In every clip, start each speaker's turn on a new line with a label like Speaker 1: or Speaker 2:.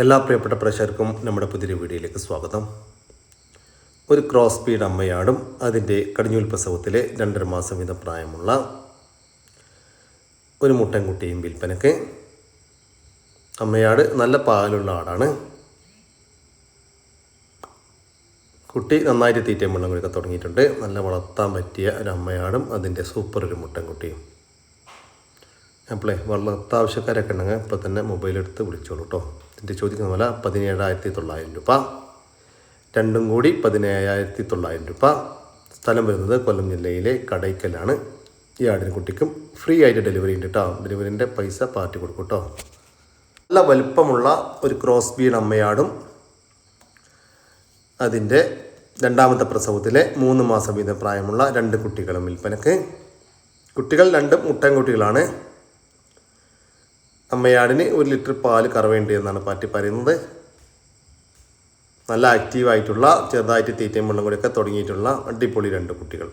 Speaker 1: എല്ലാ പ്രിയപ്പെട്ട പ്രേക്ഷകർക്കും നമ്മുടെ പുതിയൊരു വീഡിയോയിലേക്ക് സ്വാഗതം. ഒരു ക്രോസ് ബീഡ് അമ്മയാടും അതിന്റെ കടിഞ്ഞൂൽ പ്രസവത്തിലെ രണ്ടര മാസം വീതം പ്രായമുള്ള ഒരു മുട്ടൻകുട്ടിയും വിൽപ്പനക്ക് അമ്മയാട് നല്ല പാലുള്ള ആടാണ്. കുട്ടി നന്നായിട്ട് തീറ്റയും വെള്ളം കൊടുക്കാൻ തുടങ്ങിയിട്ടുണ്ട്. നല്ല വളർത്താൻ പറ്റിയ ഒരു അമ്മയാടും അതിന്റെ സൂപ്പർ ഒരു മുട്ടൻകുട്ടിയും. അപ്പോളേ വളർത്താവശ്യക്കാരൊക്കെ ഉണ്ടെങ്കിൽ ഇപ്പോൾ തന്നെ മൊബൈലെടുത്ത് വിളിച്ചോളൂ കേട്ടോ ഇതിന്റെ ചോദിക്കുന്ന വില പതിനേഴായിരത്തി തൊള്ളായിരം രൂപ. രണ്ടും കൂടി പതിനേഴായിരത്തി തൊള്ളായിരം രൂപ. സ്ഥലം വരുന്നത് കൊല്ലം ജില്ലയിലെ കടയ്ക്കലാണ്. ഈ ആടിന് കുട്ടിക്കും ഫ്രീ ആയിട്ട് ഡെലിവറി ഉണ്ട് കേട്ടോ ഡെലിവറിന്റെ പൈസ പാർട്ടി കൊടുക്കും കേട്ടോ നല്ല വലുപ്പമുള്ള ഒരു ക്രോസ് ബീഡ് അമ്മയാടും. അതിന്റെ രണ്ടാമത്തെ പ്രസവത്തിലെ മൂന്ന് മാസം വീതം പ്രായമുള്ള രണ്ട് കുട്ടികളും വിൽപ്പനക്ക്. കുട്ടികൾ രണ്ടും മുട്ടൻ കുട്ടികളാണ് അമ്മയാടിന് ഒരു ലിറ്റർ പാൽ കറവേണ്ടി എന്നാണ് പാറ്റി പറയുന്നത്. നല്ല ആക്റ്റീവായിട്ടുള്ള ചെറുതായിട്ട് തീറ്റയും വെള്ളം കൂടിയൊക്കെ തുടങ്ങിയിട്ടുള്ള അടിപൊളി രണ്ട് കുട്ടികൾ.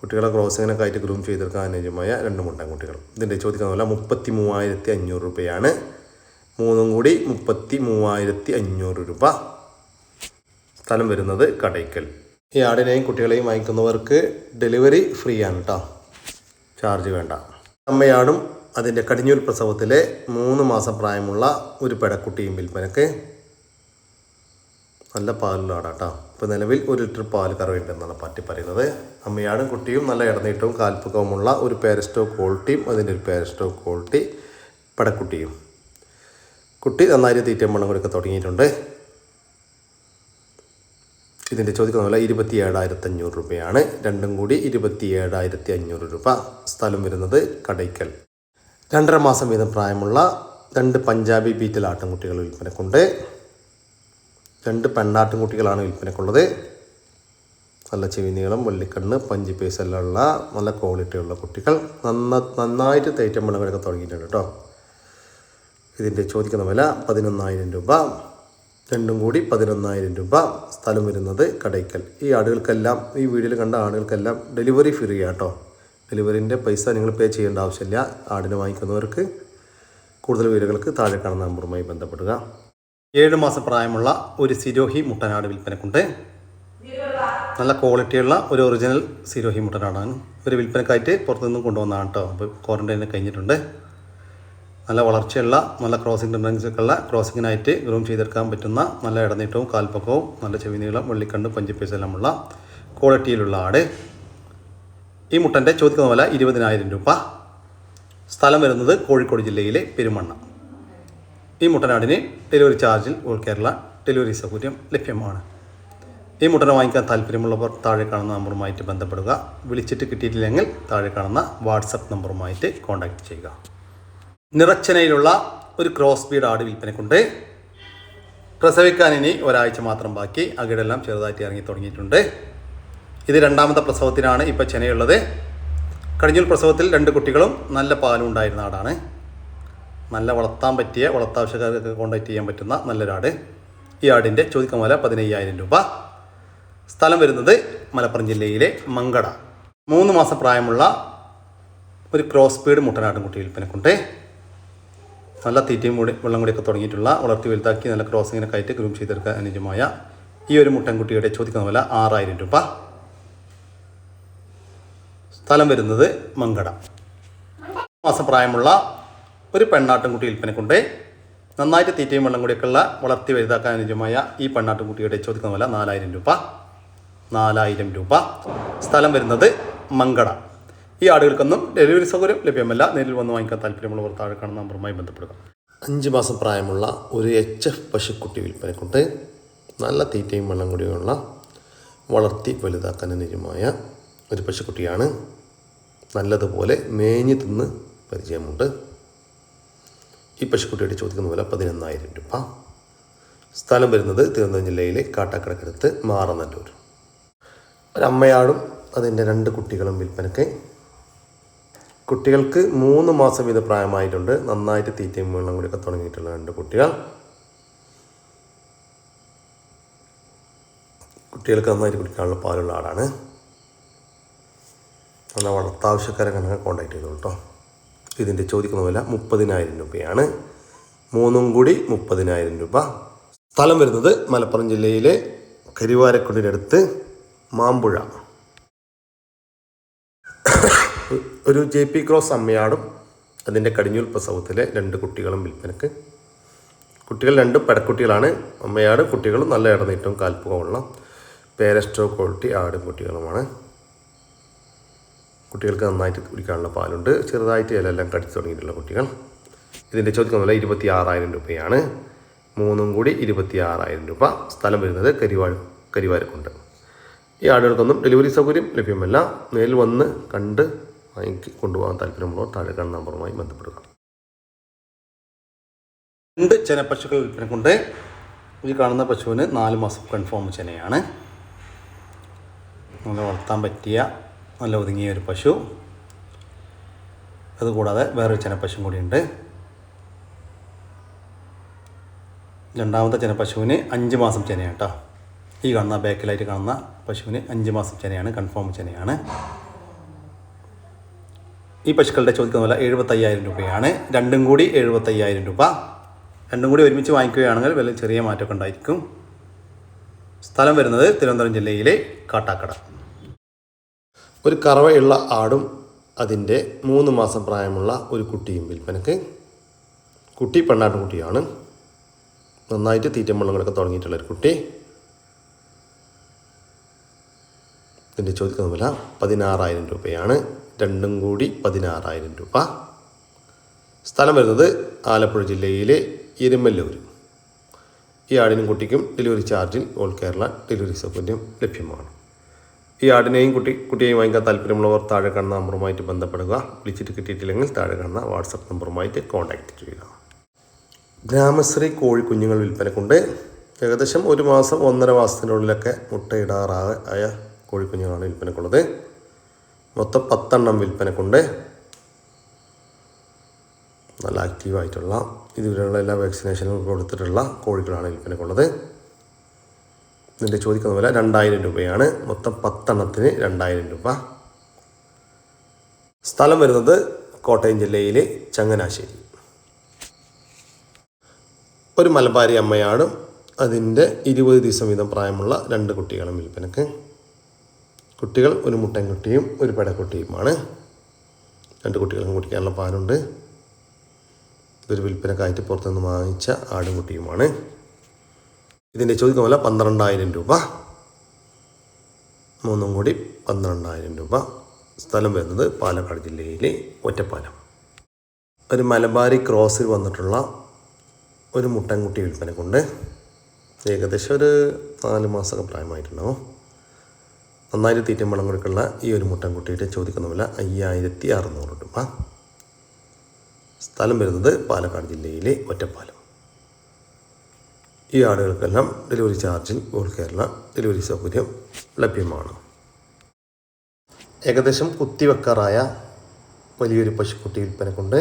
Speaker 1: കുട്ടികളെ ക്രോസിങ്ങിനൊക്കെ ആയിട്ട് ഗ്രൂം ചെയ്തെടുക്കാൻ അനുയോജ്യമായ രണ്ട് മുണ്ടൻ കുട്ടികൾ ഇതിന്റെ ചോദിക്കുന്ന പോലെ മുപ്പത്തി മൂവായിരത്തി അഞ്ഞൂറ് രൂപയാണ്. മൂന്നും കൂടി മുപ്പത്തി മൂവായിരത്തി അഞ്ഞൂറ് രൂപ സ്ഥലം വരുന്നത് കടയ്ക്കൽ. ഈ ആടിനെയും കുട്ടികളെയും വാങ്ങിക്കുന്നവർക്ക് ഡെലിവറി ഫ്രീ ആണ് കേട്ടോ ചാർജ് വേണ്ട. അമ്മയാടും അതിന്റെ കടിഞ്ഞൂൽ പ്രസവത്തിലെ മൂന്ന് മാസം പ്രായമുള്ള ഒരു പെടക്കുട്ടിയും വിൽപ്പനക്ക് നല്ല പാലിലാണ് കേട്ടോ ഇപ്പോൾ നിലവിൽ ഒരു ലിറ്റർ പാൽ കറവുണ്ടെന്നാണ് പറ്റി പറയുന്നത്. അമ്മയാടും കുട്ടിയും നല്ല ഇടനീട്ടവും കാൽപ്പുകവുമുള്ള ഒരു പേരസ്റ്റോ ക്വാളിറ്റിയും അതിന്റെ ഒരു പേരസ്റ്റോ ക്വാളിറ്റി പെടക്കുട്ടിയും. കുട്ടി നന്നായി തീറ്റ മണം കൊടുക്കാൻ തുടങ്ങിയിട്ടുണ്ട്. ഇതിന്റെ ചോദിക്കുന്ന വില ഇരുപത്തി ഏഴായിരത്തി അഞ്ഞൂറ് രൂപയാണ്. രണ്ടും കൂടി ഇരുപത്തി ഏഴായിരത്തി അഞ്ഞൂറ് രൂപ. സ്ഥലം വരുന്നത് കടയ്ക്കൽ. രണ്ടര മാസം വീതം പ്രായമുള്ള രണ്ട് പഞ്ചാബി ബീറ്റൽ ആട്ടിൻകുട്ടികൾ വിൽപ്പനക്കുണ്ട്. രണ്ട് പെണ്ണാട്ടിൻകുട്ടികളാണ് വിൽപ്പനക്കുള്ളത്. നല്ല ചെവിനീളം വള്ളിക്കണ്ണ് പഞ്ചി പേസെല്ലാം നല്ല ക്വാളിറ്റിയുള്ള കുട്ടികൾ. നന്ന നന്നായിട്ട് തേറ്റം വെള്ളങ്ങളൊക്കെ തുടങ്ങിയിട്ടുണ്ട് കേട്ടോ. ഇതിന്റെ ചോദിക്കുന്ന വില പതിനൊന്നായിരം രൂപ. രണ്ടും കൂടി പതിനൊന്നായിരം രൂപ സ്ഥലം വരുന്നത് കടയ്ക്കൽ. ഈ ആടുകൾക്കെല്ലാം ഈ വീഡിയോയിൽ കണ്ട ആടുകൾക്കെല്ലാം ഡെലിവറി ഫ്രീ ആട്ടോ ഡെലിവറിന്റെ പൈസ നിങ്ങൾ പേ ചെയ്യേണ്ട ആവശ്യമില്ല. ആടിനെ വാങ്ങിക്കുന്നവർക്ക് കൂടുതൽ വീടുകൾക്ക് താഴെ കാണുന്ന നമ്പറുമായി ബന്ധപ്പെടുക. ഏഴ് മാസം പ്രായമുള്ള ഒരു സിരോഹി മുട്ടനാട് വിൽപ്പനക്കുണ്ട്. നല്ല ക്വാളിറ്റിയുള്ള ഒരു ഒറിജിനൽ സിരോഹി മുട്ടനാടാണ്. ഒരു വിൽപ്പനക്കായിട്ട് പുറത്തുനിന്ന് കൊണ്ടുവന്നതാണ് കേട്ടോ. അപ്പോൾ ക്വാറന്റൈനിൽ കഴിഞ്ഞിട്ടുണ്ട്. നല്ല വളർച്ചയുള്ള നല്ല ക്രോസിംഗ് ടെൻഡൻസൊക്കെ ഉള്ള ക്രോസിങ്ങിനായിട്ട് ഗ്രൂം ചെയ്തെടുക്കാൻ പറ്റുന്ന നല്ല ഇടനീട്ടവും കാൽപ്പക്കവും നല്ല ചെവിനീളം വെള്ളിക്കണ്ട് പഞ്ചിപ്പീസ് എല്ലാമുള്ള ക്വാളിറ്റിയിലുള്ള ആട്. ഈ മുട്ടന്റെ ചോദിക്കുന്ന വില ഇരുപതിനായിരം രൂപ. സ്ഥലം വരുന്നത് കോഴിക്കോട് ജില്ലയിലെ പെരുമണ്ണ. ഈ മുട്ടനാടിന് ഡെലിവറി ചാർജിൽ ഓൾ കേരള ഡെലിവറി സൗകര്യം ലഭ്യമാണ്. ഈ മുട്ടനെ വാങ്ങിക്കാൻ താല്പര്യമുള്ളവർ താഴെ കാണുന്ന നമ്പറുമായിട്ട് ബന്ധപ്പെടുക. വിളിച്ചിട്ട് കിട്ടിയിട്ടില്ലെങ്കിൽ താഴെ കാണുന്ന വാട്സപ്പ് നമ്പറുമായിട്ട് കോൺടാക്റ്റ് ചെയ്യുക. നിറച്ചനയിലുള്ള ഒരു ക്രോസ് ബീഡ് ആട് വിൽപ്പനക്കുണ്ട്. പ്രസവിക്കാൻ ഇനി ഒരാഴ്ച മാത്രം ബാക്കി. അകിടെല്ലാം ചെറുതായിട്ട് ഇറങ്ങി തുടങ്ങിയിട്ടുണ്ട്. ഇത് രണ്ടാമത്തെ പ്രസവത്തിനാണ് ഇപ്പോൾ ചെനയുള്ളത്. കഴിഞ്ഞ പ്രസവത്തിൽ രണ്ട് കുട്ടികളും നല്ല പാലും ഉണ്ടായിരുന്ന ആടാണ്. നല്ല വളർത്താൻ പറ്റിയ വളർത്താവശ്യക്കാർക്ക് കോണ്ടാക്ട് ചെയ്യാൻ പറ്റുന്ന നല്ലൊരാട്. ഈ ആടിന്റെ ചോദിക്ക വില പതിനയ്യായിരം രൂപ. സ്ഥലം വരുന്നത് മലപ്പുറം ജില്ലയിലെ മങ്കട. മൂന്ന് മാസം പ്രായമുള്ള ഒരു ക്രോസ് പീഡ് മുട്ടനാട്ടും കുട്ടി വിൽപ്പനക്കുണ്ട്. നല്ല തീറ്റയും കൂടി വെള്ളം കൂടിയൊക്കെ തുടങ്ങിയിട്ടുള്ള വളർത്തി വലുതാക്കി നല്ല ക്രോസിങ്ങിനൊക്കെ ആയിട്ട് ഗ്രൂം ചെയ്തെടുക്കാൻ അനുജമായ ഈ ഒരു മുട്ടൻകുട്ടിയുടെ ചോദിക്കുന്ന വില ആറായിരം രൂപ. സ്ഥലം വരുന്നത് മങ്കട. മാസപ്രായമുള്ള ഒരു പെണ്ണാട്ടുംകുട്ടി കൊണ്ട് നന്നായിട്ട് തീറ്റയും വെള്ളം കൂടിയൊക്കെയുള്ള വളർത്തി വലുതാക്കാൻ അനുയോജ്യമായ ഈ പെണ്ണാട്ടുംകുട്ടിയുടെ ചോദിക്കുന്ന വില നാലായിരം രൂപ. നാലായിരം രൂപ. സ്ഥലം വരുന്നത് മങ്കട. ഈ ആടുകൾക്കൊന്നും ഡെലിവറി സൗകര്യം ലഭ്യമല്ല. നേരിൽ വന്ന് വാങ്ങിക്കാൻ താല്പര്യമുള്ളവർ താഴെ കാണുന്ന നമ്പറുമായി ബന്ധപ്പെടുക. അഞ്ച് മാസം പ്രായമുള്ള ഒരു എച്ച് എഫ് പശുക്കുട്ടി വിൽപ്പനക്കൊണ്ട് നല്ല തീറ്റയും വെള്ളം കൂടിയുള്ള വളർത്തി വലുതാക്കാൻ അനുയോജ്യമായ ഒരു പശുക്കുട്ടിയാണ് നല്ലതുപോലെ മേഞ്ഞ് തിന്ന് പരിചയമുണ്ട്. ഈ പശുക്കുട്ടിയുടെ ചോദിക്കുന്ന പോലെ പതിനൊന്നായിരം രൂപ. സ്ഥലം വരുന്നത് തിരുവനന്തപുരം ജില്ലയിലെ കാട്ടാക്കടക്കടുത്ത് മാറനല്ലൂർ. ഒരമ്മയാടും അതിന്റെ രണ്ട് കുട്ടികളും വിൽപ്പനയ്ക്ക്. കുട്ടികൾക്ക് മൂന്ന് മാസം വീതം പ്രായമായിട്ടുണ്ട്. നന്നായിട്ട് തീറ്റയും വെള്ളം കൂടിയൊക്കെ തുടങ്ങിയിട്ടുള്ള രണ്ട് കുട്ടികൾ. കുട്ടികൾക്ക് നന്നായിട്ട് കുടിക്കാനുള്ള പാലുള്ള ആടാണ്. നല്ല വളർത്താവശ്യക്കാരെ കണക്ക് കോൺടാക്ട് ചെയ്തു കേട്ടോ ഇതിന്റെ ചോദിക്കുന്ന വില മുപ്പതിനായിരം രൂപയാണ്. മൂന്നും കൂടി മുപ്പതിനായിരം രൂപ. സ്ഥലം വരുന്നത് മലപ്പുറം ജില്ലയിലെ കരിവാരക്കുണ്ടിനടുത്ത് മാമ്പുഴ. ഒരു ജെ പി ക്രോസ് അമ്മയാടും അതിന്റെ കടിഞ്ഞൂൽ പ്രസവത്തിലെ രണ്ട് കുട്ടികളും വിൽപ്പനക്ക്. കുട്ടികൾ രണ്ടും പെടക്കുട്ടികളാണ് അമ്മയാട് കുട്ടികളും നല്ല ഇടനീട്ടവും കാൽപ്പുകമുള്ള പേരസ്റ്റോ ക്വാളിറ്റി ആടും കുട്ടികളുമാണ്. കുട്ടികൾക്ക് നന്നായിട്ട് കുടിക്കാനുള്ള പാലുണ്ട്. ചെറുതായിട്ട് ഇലയെല്ലാം കടിച്ചു തുടങ്ങിയിട്ടുള്ള കുട്ടികൾ. ഇതിന്റെ ചോദിക്കുന്ന വില ഇരുപത്തി ആറായിരം രൂപയാണ്. മൂന്നും കൂടി ഇരുപത്തി ആറായിരം രൂപ സ്ഥലം വരുന്നത് കരിവാഴ കരിവാരക്കുണ്ട്. ഈ ആടുകൾക്കൊന്നും ഡെലിവറി സൗകര്യം ലഭ്യമല്ല. നേരിൽ വന്ന് കണ്ട് വാങ്ങി കൊണ്ടുപോകാൻ താല്പര്യമുള്ളവർ താഴെ കാണുന്ന നമ്പറുമായി ബന്ധപ്പെടുക. രണ്ട് ചെന പശുക്കൾ വിൽപ്പന കൊണ്ട് ഈ കാണുന്ന പശുവിന് നാല് മാസം കൺഫേം ചെനയാണ്. നല്ല വളർത്താൻ പറ്റിയ നല്ല ഒതുങ്ങിയ ഒരു പശു. അതുകൂടാതെ വേറൊരു ചെനപ്പശും കൂടിയുണ്ട്. രണ്ടാമത്തെ ചെനപ്പശുവിന് അഞ്ച് മാസം ചെനയാണ് കേട്ടോ ഈ കാണുന്ന ബാക്കിലായിട്ട് കാണുന്ന പശുവിന് അഞ്ച് മാസം ചെനയാണ് കൺഫേം ചെനയാണ്. ഈ പശുക്കളുടെ ചോദിക്കുന്ന വില എഴുപത്തയ്യായിരം രൂപയാണ്. രണ്ടും കൂടി എഴുപത്തയ്യായിരം രൂപ. രണ്ടും കൂടി ഒരുമിച്ച് വാങ്ങിക്കുകയാണെങ്കിൽ വില ചെറിയ മാറ്റമൊക്കെ ഉണ്ടായിരിക്കും. സ്ഥലം വരുന്നത് തിരുവനന്തപുരം ജില്ലയിലെ കാട്ടാക്കട. ഒരു കറവയുള്ള ആടും അതിന്റെ മൂന്ന് മാസം പ്രായമുള്ള ഒരു കുട്ടിയും വിൽപ്പനക്ക്. കുട്ടി പെണ്ണാട്ടും കുട്ടിയാണ്. നന്നായിട്ട് തീറ്റം വെള്ളങ്ങളൊക്കെ തുടങ്ങിയിട്ടുള്ളൊരു കുട്ടി. ഇതിന്റെ ചോദിക്കുന്ന വില പതിനാറായിരം രൂപയാണ്. രണ്ടും കൂടി പതിനാറായിരം രൂപ. സ്ഥലം വരുന്നത് ആലപ്പുഴ ജില്ലയിലെ എരുമല്ലൂർ ഈ ആടിനും കുട്ടിക്കും ഡെലിവറി ചാർജിൽ ഓൾ കേരള ഡെലിവറി സൗകര്യം ലഭ്യമാണ്. ഈ ആടിനെയും കുട്ടി കുട്ടിയെയും വാങ്ങിക്കാൻ താല്പര്യമുള്ളവർ താഴെ കാണുന്ന നമ്പറുമായിട്ട് ബന്ധപ്പെടുക. വിളിച്ചിട്ട് കിട്ടിയിട്ടില്ലെങ്കിൽ താഴെ കാണുന്ന വാട്സപ്പ് നമ്പറുമായിട്ട് കോൺടാക്റ്റ് ചെയ്യുക. ഗ്രാമശ്രീ കോഴിക്കുഞ്ഞുങ്ങൾ വിൽപ്പനക്കുണ്ട്. ഏകദേശം ഒരു മാസം ഒന്നര മാസത്തിനുള്ളിലൊക്കെ മുട്ടയിടാറായ ആയ കോഴിക്കുഞ്ഞുങ്ങളാണ് വിൽപ്പനക്കുള്ളത്. മൊത്തം പത്തെണ്ണം വിൽപ്പനക്കുണ്ട്. നല്ല ആക്റ്റീവായിട്ടുള്ള ഇതുവരെയുള്ള എല്ലാ വാക്സിനേഷനും കൊടുത്തിട്ടുള്ള കോഴികളാണ് വിൽപ്പനക്കുള്ളത്. ഇതിന്റെ ചോദിക്കുന്ന പോലെ രണ്ടായിരം രൂപയാണ്. മൊത്തം പത്തെണ്ണത്തിന് രണ്ടായിരം രൂപ. സ്ഥലം വരുന്നത് കോട്ടയം ജില്ലയിലെ ചങ്ങനാശ്ശേരി. ഒരു മലബാരി അമ്മയാണ് അതിന്റെ ഇരുപത് ദിവസം വീതം പ്രായമുള്ള രണ്ട് കുട്ടികളും വിൽപ്പനക്ക്. കുട്ടികൾ ഒരു മുട്ടൻകുട്ടിയും ഒരു പെടക്കുട്ടിയുമാണ്. രണ്ട് കുട്ടികളും കുടിക്കാനുള്ള പാലുണ്ട്. ഇതൊരു വിൽപ്പനക്കായിട്ട് പുറത്തുനിന്ന് വാങ്ങിച്ച ആടുകുട്ടിയുമാണ്. ഇതിന്റെ ചോദിക്കുന്ന പോലെ പന്ത്രണ്ടായിരം രൂപ. മൂന്നും കൂടി പന്ത്രണ്ടായിരം രൂപ. സ്ഥലം വരുന്നത് പാലക്കാട് ജില്ലയിലെ ഒറ്റപ്പാലം. ഒരു മലബാരി ക്രോസിൽ വന്നിട്ടുള്ള ഒരു മുട്ടൻകുട്ടി വിൽപ്പനക്കുണ്ട് ഏകദേശം ഒരു നാല് മാസമൊക്കെ പ്രായമായിട്ടുണ്ടാവും. നന്നായിട്ട് തീറ്റം വെള്ളം കൊടുക്കുള്ള ഈ ഒരു മുട്ടൻകുട്ടിയുടെ ചോദിക്കുന്ന വില അയ്യായിരത്തി അറുന്നൂറ് രൂപ. സ്ഥലം വരുന്നത് പാലക്കാട് ജില്ലയിലെ ഒറ്റപ്പാലം. ഈ ആളുകൾക്കെല്ലാം ഡെലിവറി ചാർജിൽ ഓൾ കേരള ഡെലിവറി സൗകര്യം ലഭ്യമാണ്. ഏകദേശം കുത്തിവെക്കാറായ വലിയൊരു പശുക്കുട്ടി വിൽപ്പനക്കുണ്ട്.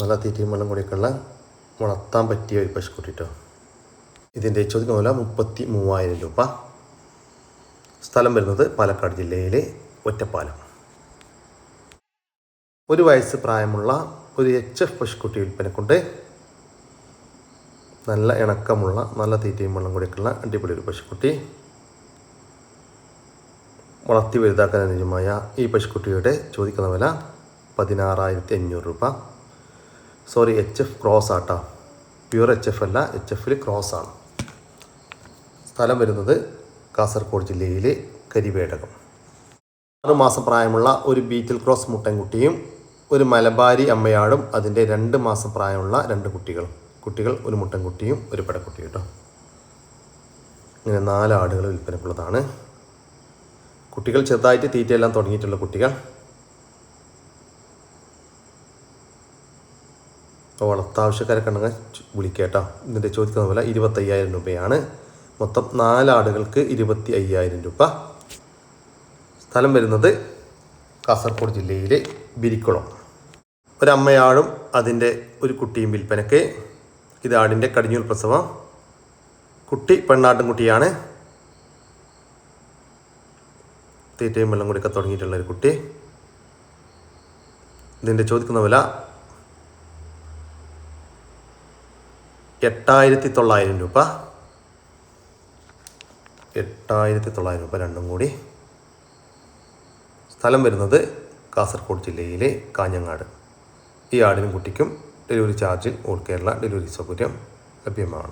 Speaker 1: നല്ല തീറ്റയും വെള്ളം കൂടിയൊക്കെയുള്ള വളർത്താൻ പറ്റിയ ഒരു പശുക്കുട്ടിട്ടോ ഇതിന്റെ ചോദിക്കുന്ന വില മുപ്പത്തി മൂവായിരം രൂപ. സ്ഥലം വരുന്നത് പാലക്കാട് ജില്ലയിലെ ഒറ്റപ്പാലം. ഒരു വയസ്സ് പ്രായമുള്ള ഒരു എച്ച് എഫ് പശുക്കുട്ടി വിൽപ്പനക്കുണ്ട് നല്ല ഇണക്കമുള്ള നല്ല തീറ്റയും വെള്ളം കൂടിയൊക്കെയുള്ള അടിപൊളി ഒരു പശുക്കുട്ടി. വളർത്തി വലുതാക്കാൻ അനുജമായ ഈ പശുക്കുട്ടിയുടെ ചോദിക്കുന്ന വില പതിനാറായിരത്തി അഞ്ഞൂറ് രൂപ. സോറി എച്ച് എഫ് ക്രോസ് ആട്ടാ. പ്യൂർ എച്ച് എഫ് അല്ല എച്ച് എഫിൽ ക്രോസ് ആണ്. സ്ഥലം വരുന്നത് കാസർഗോഡ് ജില്ലയിലെ കരിവേടകം. ആറുമാസം പ്രായമുള്ള ഒരു ബീറ്റിൽ ക്രോസ് മുട്ടൻകുട്ടിയും ഒരു മലബാരി അമ്മയാടും അതിന്റെ രണ്ട് മാസം പ്രായമുള്ള രണ്ട് കുട്ടികളും. കുട്ടികൾ ഒരു മുട്ടൻ കുട്ടിയും ഒരു പെടക്കുട്ടി കേട്ടോ ഇങ്ങനെ നാല് ആടുകൾ വിൽപ്പനക്കുള്ളതാണ്. കുട്ടികൾ ചെറുതായിട്ട് തീറ്റയെല്ലാം തുടങ്ങിയിട്ടുള്ള കുട്ടികൾ. വളർത്താവശ്യക്കാരെ കണ്ടെങ്കിൽ വിളിക്കേട്ടോ ഇതിന്റെ ചോദിക്കുന്ന വില ഇരുപത്തയ്യായിരം രൂപയാണ്. മൊത്തം നാലാടുകൾക്ക് ഇരുപത്തി അയ്യായിരം രൂപ. സ്ഥലം വരുന്നത് കാസർഗോഡ് ജില്ലയിലെ ബിരിക്കുളം. ഒരമ്മയാടും അതിന്റെ ഒരു കുട്ടിയും വിൽപ്പനക്ക് ഇത് ആടിന്റെ കടിഞ്ഞൂൽ പ്രസവം. കുട്ടി പെണ്ണാട്ടും കുട്ടിയാണ്. തീറ്റയും വെള്ളം കുടിക്കാൻ തുടങ്ങിയിട്ടുള്ള ഒരു കുട്ടി. ഇതിന്റെ ചോദിക്കുന്ന വില എട്ടായിരത്തി തൊള്ളായിരം രൂപ. എട്ടായിരത്തി തൊള്ളായിരം രൂപ രണ്ടും കൂടി. സ്ഥലം വരുന്നത് കാസർഗോഡ് ജില്ലയിലെ കാഞ്ഞങ്ങാട്. ഈ ആടിനും കുട്ടിക്കും ഡെലിവറി ചാർജിൽ ഓൾ കേരള ഡെലിവറി സൗകര്യം ലഭ്യമാണ്.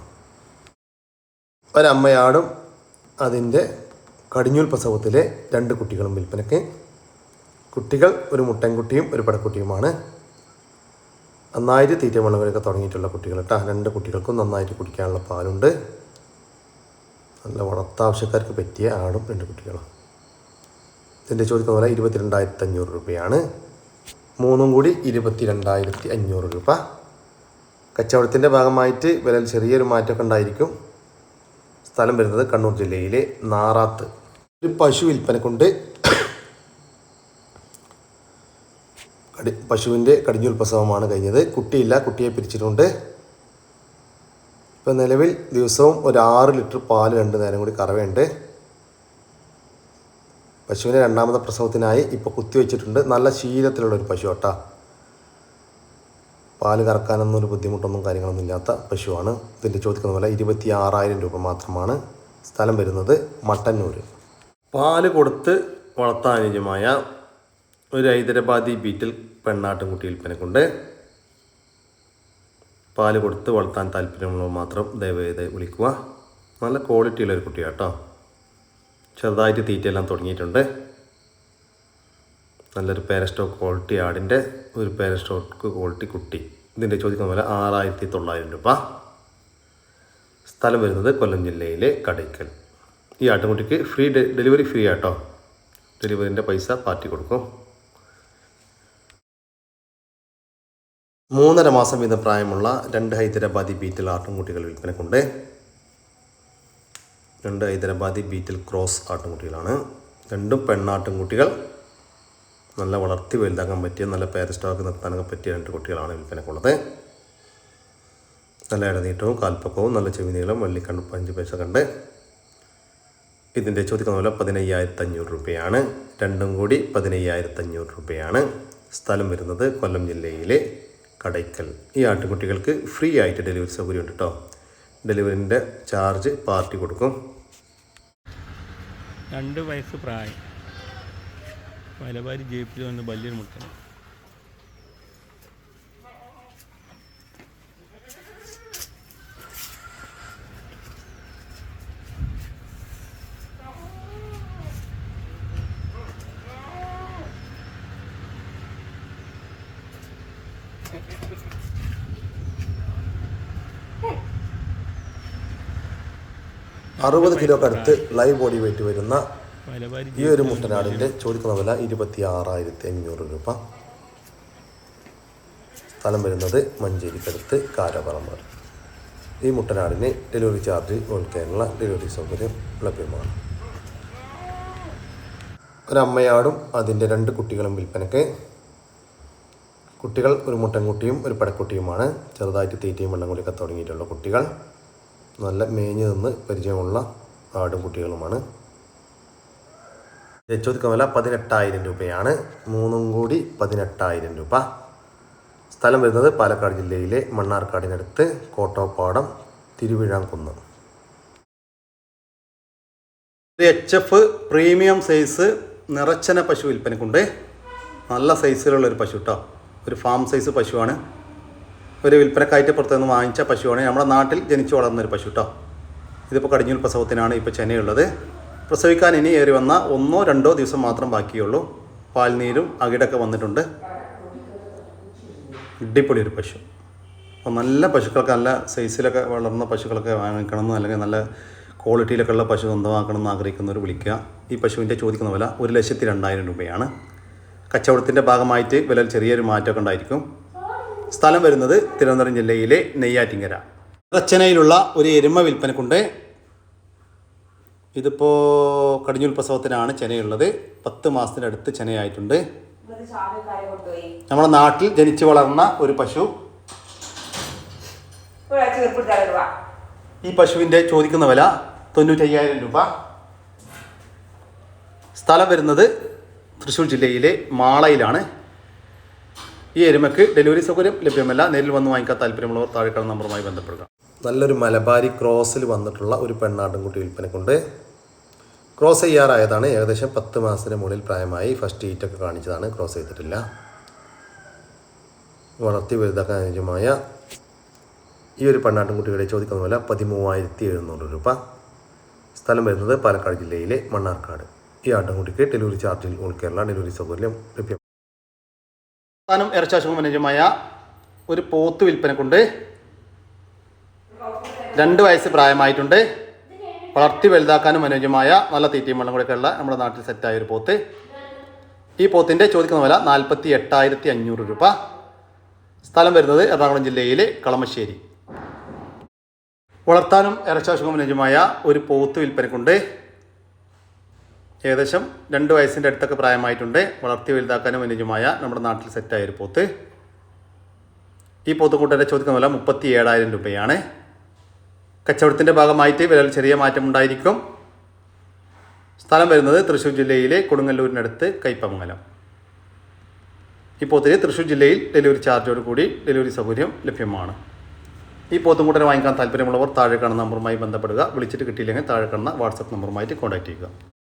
Speaker 1: ഒരമ്മയാടും അതിന്റെ കടിഞ്ഞൂൽ പ്രസവത്തിലെ രണ്ട് കുട്ടികളും വിൽപ്പനയ്ക്ക്. കുട്ടികൾ ഒരു മുട്ടൻകുട്ടിയും ഒരു പടക്കുട്ടിയുമാണ് നന്നായിട്ട് തീറ്റ വെള്ളങ്ങളൊക്കെ തുടങ്ങിയിട്ടുള്ള കുട്ടികൾ കേട്ടോ. രണ്ട് കുട്ടികൾക്കും നന്നായിട്ട് കുടിക്കാനുള്ള പാലുണ്ട്. നല്ല വളർത്താവശ്യക്കാർക്ക് പറ്റിയ ആടും രണ്ട് കുട്ടികളും ഇതിന്റെ ചോദിക്കുന്ന പോലെ ഇരുപത്തിരണ്ടായിരത്തി അഞ്ഞൂറ് രൂപയാണ്. മൂന്നും കൂടി ഇരുപത്തി രണ്ടായിരത്തി അഞ്ഞൂറ് രൂപ. കച്ചവടത്തിന്റെ ഭാഗമായിട്ട് വിലയിൽ ചെറിയൊരു മാറ്റമൊക്കെ ഉണ്ടായിരിക്കും. സ്ഥലം വരുന്നത് കണ്ണൂർ ജില്ലയിലെ നാറാത്ത്. ഒരു പശു കൊണ്ട് കടി പശുവിന്റെ കടിഞ്ഞൂൽ പ്രസവമാണ് കഴിഞ്ഞത്. കുട്ടിയില്ല കുട്ടിയെ പിരിച്ചിട്ടുണ്ട്. ഇപ്പം നിലവിൽ ദിവസവും ഒരു ആറ് ലിറ്റർ പാൽ രണ്ട് നേരം കൂടി കറവയുണ്ട്. പശുവിനെ രണ്ടാമത്തെ പ്രസവത്തിനായി ഇപ്പോൾ കുത്തിവെച്ചിട്ടുണ്ട്. നല്ല ശീലത്തിലുള്ള ഒരു പശു കേട്ടാ പാൽ കറക്കാനൊന്നും ഒരു ബുദ്ധിമുട്ടൊന്നും കാര്യങ്ങളൊന്നും ഇല്ലാത്ത പശുവാണ്. ഇതിന്റെ ചോദിക്കുന്ന പോലെ ഇരുപത്തി ആറായിരം രൂപ മാത്രമാണ് സ്ഥലം വരുന്നത് മട്ടന്നൂർ പാൽ കൊടുത്ത് വളർത്താനുയോജ്യമായ ഒരു ഹൈദരാബാദി ബീറ്റിൽ പെണ്ണാട്ടും കുട്ടി വിൽപ്പനക്കുണ്ട്. പാൽ കൊടുത്ത് വളർത്താൻ താല്പര്യമുള്ളവർ മാത്രം ദയവേത് വിളിക്കുക. നല്ല ക്വാളിറ്റിയുള്ള ഒരു കുട്ടിയാണ് കേട്ടോ ചെറുതായിട്ട് തീറ്റയെല്ലാം തുടങ്ങിയിട്ടുണ്ട്. നല്ലൊരു പേരസ്റ്റോക്ക് ക്വാളിറ്റി ആടിന്റെ ഒരു പേരസ്റ്റോക്ക് ക്വാളിറ്റി കുട്ടി. ഇതിന്റെ ചോദിക്കുന്ന പോലെ ആറായിരത്തി തൊള്ളായിരം രൂപ. സ്ഥലം വരുന്നത് കൊല്ലം ജില്ലയിലെ കടയ്ക്കൽ. ഈ ആട്ടുംകുട്ടിക്ക് ഫ്രീ ഡെലിവറി ഫ്രീ ആട്ടോ. ഡെലിവറിന്റെ പൈസ പാറ്റി കൊടുക്കും. മൂന്നര മാസം വീതം പ്രായമുള്ള രണ്ട് ഹൈദരാബാദി ബീറ്റിൽ ആട്ടുംകുട്ടികൾ വിൽപ്പനക്കുണ്ട്. രണ്ട് ഹൈദരാബാദി ബീറ്റിൽ ക്രോസ് ആട്ടുംകുട്ടികളാണ്. രണ്ടും പെണ്ണാട്ടുംകുട്ടികൾ. നല്ല വളർത്തി വലുതാക്കാൻ പറ്റിയ നല്ല പേരസ്റ്റോക്ക് നിർത്താനൊക്കെ പറ്റിയ രണ്ട് കുട്ടികളാണ് വിൽപ്പനക്കുള്ളത്. നല്ല ഇടനീട്ടവും കാൽപ്പക്കവും നല്ല ചെവിനീളം വള്ളിക്കണ്ട് പഞ്ച് പൈസ കണ്ട് ഇതിന്റെ ചോദിക്കുന്ന പോലെ പതിനയ്യായിരത്തി അഞ്ഞൂറ് രൂപയാണ്. രണ്ടും കൂടി പതിനയ്യായിരത്തി അഞ്ഞൂറ് രൂപയാണ്. സ്ഥലം വരുന്നത് കൊല്ലം ജില്ലയിലെ കടയ്ക്കൽ. ഈ ആട്ടുകുട്ടികൾക്ക് ഫ്രീ ആയിട്ട് ഡെലിവറി സൗകര്യം ഉണ്ട് കേട്ടോ. ഡെലിവറിന്റെ ചാർജ് പാർട്ടി കൊടുക്കും.
Speaker 2: രണ്ട് വയസ്സ് പ്രായം. മലബാരി ജയിപ്പിച്ചു വന്ന് വലിയൊരു മുട്ടൻ
Speaker 1: അറുപത് കിലോ കടുത്ത് ലൈവ് ബോഡി വെയിറ്റ് വരുന്ന ഈ ഒരു മുട്ടനാടിന്റെ ചോദിക്കുന്ന വില ഇരുപത്തി ആറായിരത്തി അഞ്ഞൂറ് രൂപ. സ്ഥലം വരുന്നത് മഞ്ചേരിക്കടുത്ത് കാരപറമ്പ് ഈ മുട്ടനാടിന് ഡെലിവറി ചാർജ് ഓൾ ഡെലിവറി സൗകര്യം ലഭ്യമാണ്. ഒരമ്മയാടും അതിന്റെ രണ്ട് കുട്ടികളും വിൽപ്പനയ്ക്ക്. കുട്ടികൾ ഒരു മുട്ടൻകുട്ടിയും ഒരു പടക്കുട്ടിയുമാണ്. ചെറുതായിട്ട് തീറ്റയും വെള്ളം കുടിയൊക്കെ തുടങ്ങിയിട്ടുള്ള കുട്ടികൾ. നല്ല മേഞ്ഞു നിന്ന് പരിചയമുള്ള ആടും കുട്ടികളുമാണ് ചോദിക്കുന്ന വില പതിനെട്ടായിരം രൂപയാണ്. മൂന്നും കൂടി പതിനെട്ടായിരം രൂപ. സ്ഥലം വരുന്നത് പാലക്കാട് ജില്ലയിലെ മണ്ണാർക്കാടിനടുത്ത് Kottopadam Thiruvizhamkunnu. H F premium size നിറച്ചന പശു വിൽപ്പനക്കുണ്ട് നല്ല സൈസിലുള്ള ഒരു പശു കേട്ടോ ഒരു ഫാം സൈസ് പശുവാണ്. ഒരു വിൽപ്പനക്കായിട്ട് പുറത്തുനിന്ന് വാങ്ങിച്ച പശുവാണ്. നമ്മുടെ നാട്ടിൽ ജനിച്ചു വളർന്ന ഒരു പശു കേട്ടോ ഇതിപ്പോൾ കടിഞ്ഞൂൽ പ്രസവത്തിനാണ് ഇപ്പോൾ ചെനയുള്ളത് പ്രസവിക്കാൻ ഇനി ഏറി വന്ന ഒന്നോ രണ്ടോ ദിവസം മാത്രം ബാക്കിയുള്ളൂ. പാൽനീരും അകിടൊക്കെ വന്നിട്ടുണ്ട്. അടിപൊളി ഒരു പശു. അപ്പോൾ നല്ല പശുക്കൾക്ക് നല്ല സൈസിലൊക്കെ വളർന്ന പശുക്കളൊക്കെ വാങ്ങിക്കണം അല്ലെങ്കിൽ നല്ല ക്വാളിറ്റിയിലൊക്കെ ഉള്ള പശു സ്വന്തമാക്കണം എന്ന് ആഗ്രഹിക്കുന്നവർ വിളിക്കുക. ഈ പശുവിന്റെ ചോദിക്കുന്ന വില ഒരു ലക്ഷത്തി രണ്ടായിരം രൂപയാണ്. കച്ചവടത്തിന്റെ ഭാഗമായിട്ട് വില ചെറിയൊരു മാറ്റമൊക്കെ ഉണ്ടായിരിക്കും. സ്ഥലം വരുന്നത് തിരുവനന്തപുരം ജില്ലയിലെ നെയ്യാറ്റിങ്കര. റച്ചനയിലുള്ള ഒരു എരുമ വിൽപ്പനക്കുണ്ട്. ഇതിപ്പോൾ കടിഞ്ഞൂൽ പ്രസവത്തിനാണ് ചെനയുള്ളത്. പത്ത് മാസത്തിന്റെ അടുത്ത് ചെനയായിട്ടുണ്ട്. നമ്മുടെ നാട്ടിൽ ജനിച്ചു വളർന്ന ഒരു പശു. ഈ പശുവിന്റെ ചോദിക്കുന്ന വില തൊണ്ണൂറ്റയ്യായിരം രൂപ. സ്ഥലം വരുന്നത് തൃശ്ശൂർ ജില്ലയിലെ മാളയിലാണ്. ഈ എരുമയ്ക്ക് ഡെലിവറി സൗകര്യം ലഭ്യമല്ല. നേരിൽ വന്ന് വാങ്ങിക്കാൻ താല്പര്യമുള്ളവർ താഴെ കാണുന്ന നമ്പറുമായി ബന്ധപ്പെടുക. നല്ലൊരു മലബാരി ക്രോസിൽ വന്നിട്ടുള്ള ഒരു പെണ്ണാട്ടുംകുട്ടി വിൽപ്പനക്കുണ്ട് ക്രോസ് ചെയ്യാറായതാണ്. ഏകദേശം പത്ത് മാസത്തിന് മുകളിൽ പ്രായമായി ഫസ്റ്റ് ഈറ്റൊക്കെ കാണിച്ചതാണ്. ക്രോസ് ചെയ്തിട്ടില്ല. വളർത്തി വലുതാക്കാൻ ഈ ഒരു പെണ്ണാട്ടുംകുട്ടിയുടെ ചോദിക്കുന്ന വില പതിമൂവായിരത്തി എഴുന്നൂറ് രൂപ. സ്ഥലം വരുന്നത് പാലക്കാട് ജില്ലയിലെ മണ്ണാർക്കാട്. ഈ ആട്ടുംകുട്ടിക്ക് ഡെലിവറി ചാർജിൽ ഓൾ കേരള ഡെലിവറി സൗകര്യം ലഭ്യം സ്ഥാനം ഇറച്ചാശുപ അനുയോജ്യമായ ഒരു പോത്ത് വിൽപ്പനക്കുണ്ട്. രണ്ട് വയസ്സ് പ്രായമായിട്ടുണ്ട്. വളർത്തി വലുതാക്കാനും അനുയോജ്യമായ നല്ല തീറ്റയും വെള്ളം കൂടെയൊക്കെയുള്ള നമ്മുടെ നാട്ടിൽ സെറ്റായ ഒരു പോത്ത്. ഈ പോത്തിന്റെ ചോദിക്കുന്ന വില നാൽപ്പത്തി എട്ടായിരത്തി അഞ്ഞൂറ് രൂപ. സ്ഥലം വരുന്നത് എറണാകുളം ജില്ലയിലെ കളമശ്ശേരി. വളർത്താനും ഇറച്ചാശുഖം അനുയോജ്യമായ ഒരു പോത്ത് വിൽപ്പനക്കുണ്ട്. ഏകദേശം രണ്ട് വയസ്സിന്റെ അടുത്തൊക്കെ പ്രായമായിട്ടുണ്ട്. വളർത്തി വലുതാക്കാനും അനുജമായ നമ്മുടെ നാട്ടിൽ സെറ്റായ ഒരു പോത്ത്. ഈ പോത്തുകൂട്ടന്റെ ചോദിക്കുന്ന വില മുപ്പത്തി ഏഴായിരം രൂപയാണ്. കച്ചവടത്തിന്റെ ഭാഗമായിട്ട് വിലയിൽ ചെറിയ മാറ്റമുണ്ടായിരിക്കും സ്ഥലം വരുന്നത് തൃശ്ശൂർ ജില്ലയിലെ കൊടുങ്ങല്ലൂരിനടുത്ത് കൈപ്പമംഗലം. ഈ പോത്തിന് തൃശ്ശൂർ ജില്ലയിൽ ഡെലിവറി ചാർജോട് കൂടി ഡെലിവറി സൗകര്യം ലഭ്യമാണ്. ഈ പോത്തുംകൂട്ടനെ വാങ്ങിക്കാൻ താല്പര്യമുള്ളവർ താഴെ കാണുന്ന നമ്പറുമായി ബന്ധപ്പെടുക. വിളിച്ചിട്ട് കിട്ടിയില്ലെങ്കിൽ താഴെ കാണുന്ന വാട്സപ്പ് നമ്പറുമായിട്ട് കോൺടാക്ട് ചെയ്യുക.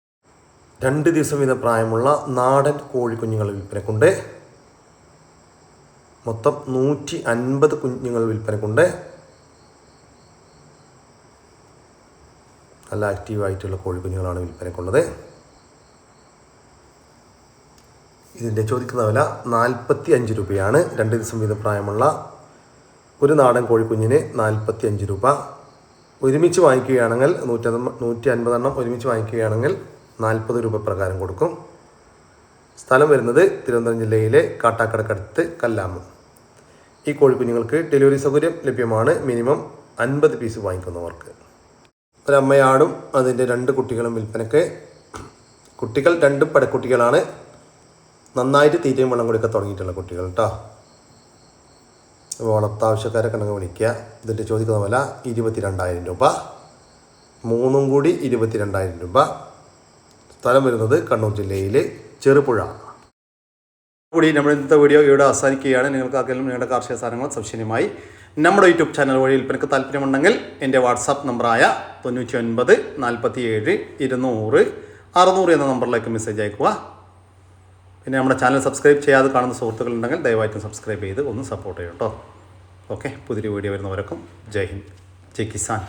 Speaker 1: രണ്ട് ദിവസം വീതം പ്രായമുള്ള നാടൻ കോഴിക്കുഞ്ഞുങ്ങൾ വിൽപ്പനക്കുണ്ട്. മൊത്തം നൂറ്റി അൻപത് കുഞ്ഞുങ്ങൾ വിൽപ്പനക്കുണ്ട്. നല്ല ആക്റ്റീവായിട്ടുള്ള കോഴിക്കുഞ്ഞുങ്ങളാണ് വിൽപ്പനക്കുള്ളത്. ഇതിന്റെ ചോദിക്കുന്ന വില നാൽപ്പത്തി അഞ്ച് രൂപയാണ്. രണ്ട് ദിവസം വീതം പ്രായമുള്ള ഒരു നാടൻ കോഴിക്കുഞ്ഞിന് നാൽപ്പത്തി അഞ്ച് രൂപ. ഒരുമിച്ച് വാങ്ങിക്കുകയാണെങ്കിൽ നൂറ്റി നൂറ്റി അൻപതെണ്ണം ഒരുമിച്ച് വാങ്ങിക്കുകയാണെങ്കിൽ നാൽപ്പത് രൂപ പ്രകാരം കൊടുക്കും. സ്ഥലം വരുന്നത് തിരുവനന്തപുരം ജില്ലയിലെ കാട്ടാക്കടക്കടുത്ത് കല്ലാമ് ഈ കോഴിക്കുഞ്ഞുങ്ങൾക്ക് ഡെലിവറി സൗകര്യം ലഭ്യമാണ്. മിനിമം അൻപത് പീസ് വാങ്ങിക്കുന്നവർക്ക്. ഒരമ്മയാടും അതിന്റെ രണ്ട് കുട്ടികളും വിൽപ്പനയ്ക്ക്. കുട്ടികൾ രണ്ട് പടക്കുട്ടികളാണ് നന്നായിട്ട് തീറ്റയും വെള്ളം കൊടുക്കാൻ തുടങ്ങിയിട്ടുള്ള കുട്ടികൾ കേട്ടോ വളർത്താവശ്യക്കാരെ കണക്ക് വിളിക്കുക. ഇതിന്റെ ചോദിക്കുന്ന വില ഇരുപത്തിരണ്ടായിരം രൂപ. മൂന്നും കൂടി ഇരുപത്തി രണ്ടായിരം രൂപ. സ്ഥലം വരുന്നത് കണ്ണൂർ ജില്ലയിലെ ചെറുപുഴ. കൂടി നമ്മുടെ ഇന്നത്തെ വീഡിയോ ഇവിടെ അവസാനിക്കുകയാണ്. നിങ്ങൾക്ക് ആർക്കെങ്കിലും നിങ്ങളുടെ കാർഷിക സാധനങ്ങൾ സൗജന്യമായി നമ്മുടെ യൂട്യൂബ് ചാനൽ വഴി വിൽപ്പനക്ക് താല്പര്യമുണ്ടെങ്കിൽ എന്റെ വാട്സാപ്പ് നമ്പറായ തൊണ്ണൂറ്റി ഒൻപത് നാൽപ്പത്തി ഏഴ് ഇരുന്നൂറ് അറുന്നൂറ് എന്ന നമ്പറിലേക്ക് മെസ്സേജ് അയക്കുക. പിന്നെ നമ്മുടെ ചാനൽ സബ്സ്ക്രൈബ് ചെയ്യാതെ കാണുന്ന സുഹൃത്തുക്കളുണ്ടെങ്കിൽ ദയവായിട്ടും സബ്സ്ക്രൈബ് ചെയ്ത് ഒന്ന് സപ്പോർട്ട് ചെയ്യും കേട്ടോ ഓക്കെ പുതിയൊരു വീഡിയോ വരുന്നവർക്കും ജയ് ഹിന്ദ് ജയ് കിസാൻ.